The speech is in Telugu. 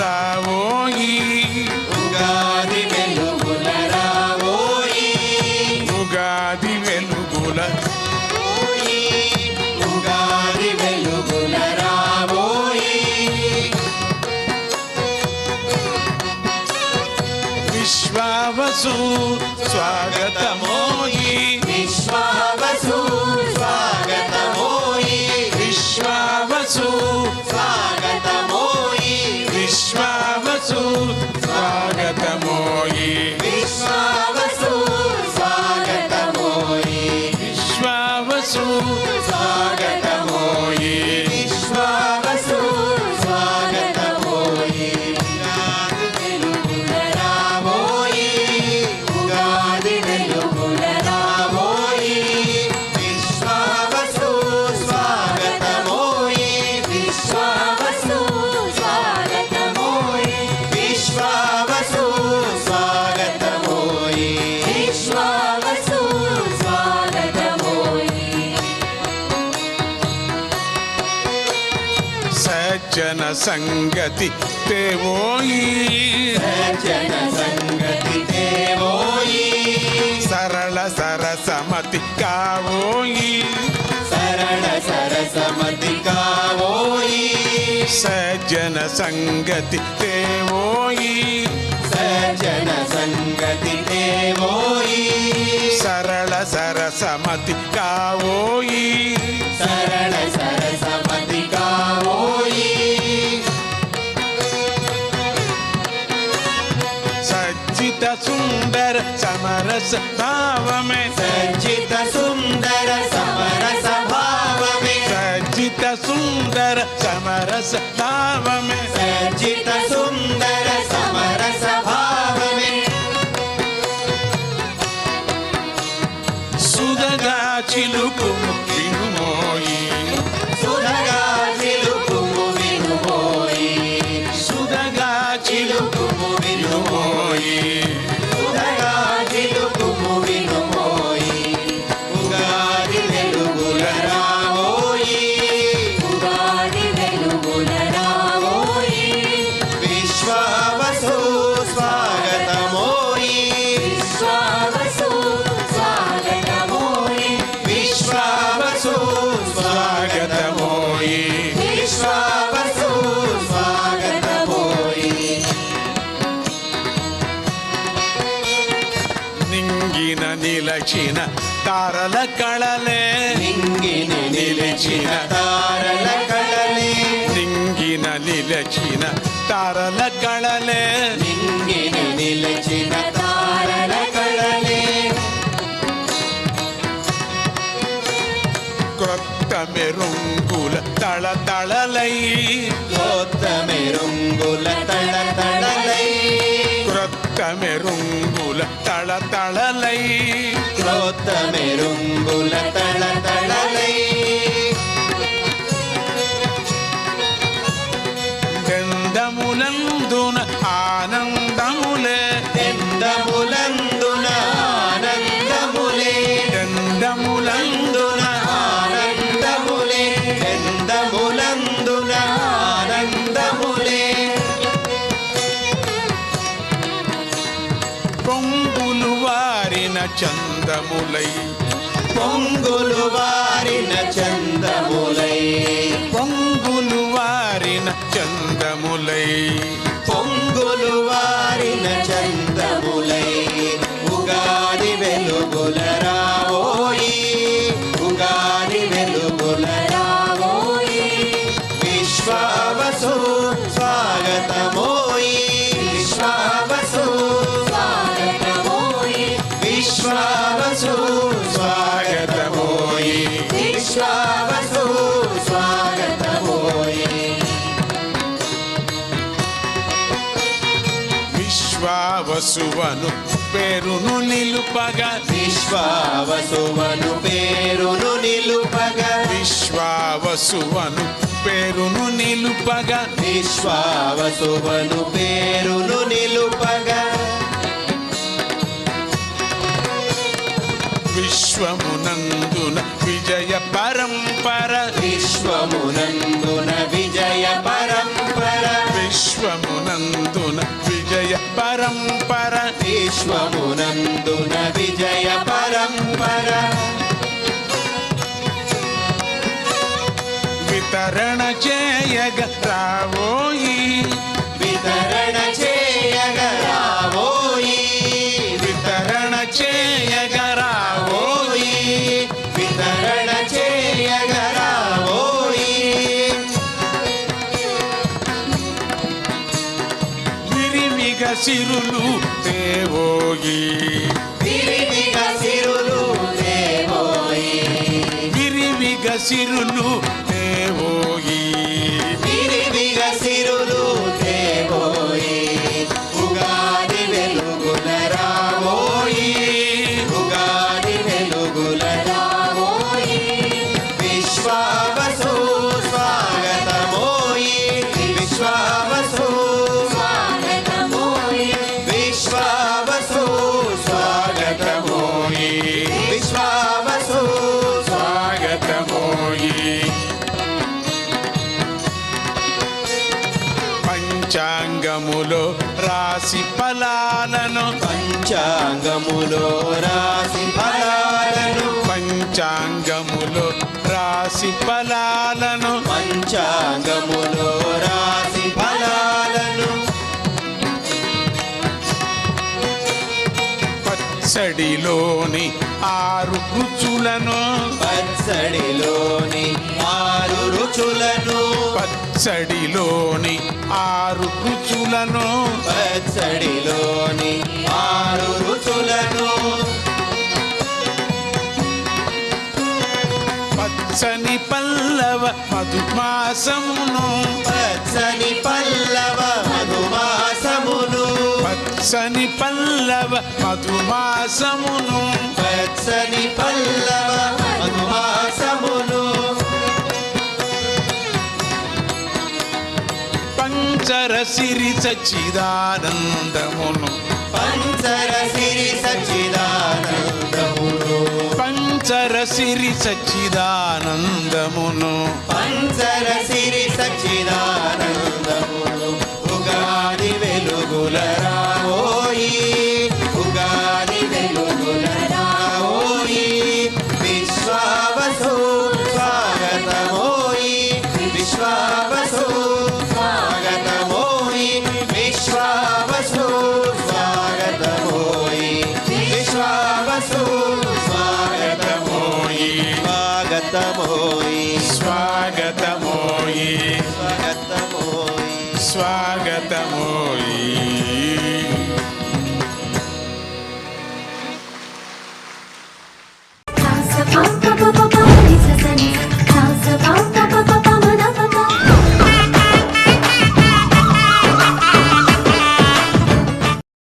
pa విశ్వావసు స్వాగతమోయి. విశ్వావసు స్వాగతమోయి. విశ్వావసు స్వాగతమోయి. విశ్వావసు ಸಜ್ಜನ ಸಂಗತಿ ದೇವೋಯಿ ಸಜ್ಜನ ಸಂಗತಿ ದೇವೋಯಿ ಸರಳ ಸರಸಮತಿ ಕಾವೋಯಿ ಸರಳ ಸರಸಮತಿ ಕಾವೋಯಿ ಸಜ್ಜನ ಸಂಗತಿ ದೇವೋಯಿ ಸಜ್ಜನ ಸಂಗತಿ ದೇವೋಯಿ ಸರಳ ಸರಸಮತಿ ಕಾವೋಯಿ ಸರಳ భావమే సజ్జిత సుందర సమరస భావమే సజ్జిత సుందర సమరస భావమే సజ్జిత సుందర సమరస భావమే సుధగా చిలుకు వినుమోయి నిలచిన తారల కళలే నింగిని నిలిచిన తారల కళలే నింగిన నిలచిన తారల కళలే నింగిని నిలిచిన తారల కళలే క్రొత్త మెరుంగుల తళతళలై కొత్త మెరుంగుల తళ తళలై క్రొత్త మెరుంగుల తళతళలై కొత్త మెరుంగుల తళ తళలై గంధములందున ఆనందములే. ఎందములందున ఆనందములే. గంధములందున ఆనందములే. ఎందములందున ఆనందములే. పొంగులు వారిన చందములై పొంగులు వారిన చందములై పొంగులు వారిన చందములై విశ్వావసువను పేరును నిలుపగా. విశ్వావసువను పేరును నిలుపగా. విశ్వావసువను పేరును నిలుపగా. విశ్వావసువను పేరును నిలుపగా. విశ్వమునందున విజయ పరంపర. విశ్వమునందున విజయ పరంపర. విశ్వమునందున విజయ పరంపర. విశ్వమునందున విజయ పరంపర. వితరణ చేయగ రావోయి. వితరణ చేయగ రావోయి. వితరణ చేయగ రావోయి. వితరణ చేయగ రావోయి. విరివిగ సిరులు సిరులు దేవోయి విరివిగ సిరులు దేవోయి ఉగాది వెలుగుల రావోయి. ఉగాది వెలుగుల రావోయి. విశ్వావసు పంచాంగములో రాసి ఫలాలను పంచాంగములో రాసి ఫలాలను పంచాంగములో రాసి ఫలాలను పంచాంగములో రాసి ఫలాలను పచ్చడిలోని ఆరు రుచులను పచ్చడిలోని ఆరు రుచులను. పచ్చడిలోని ఆరు రుచులను. పచ్చడిలోని ఆరు రుచులను. పచ్చని పల్లవ మధుమాసమును. పచ్చని పచ్చని పల్లవ మధుమాసమును. పచ్చని పల్లవ మధుమాసమును. పంచర సిరి సచ్చిదానందమును. పంచర సిరి సచ్చిదానందమును. పంచర సిరి సచ్చిదానందమును. పంచర సిరి సచ్చిదానందమును. స్వాగతమోయి స్వాగతమోయి స్వాగతమోయి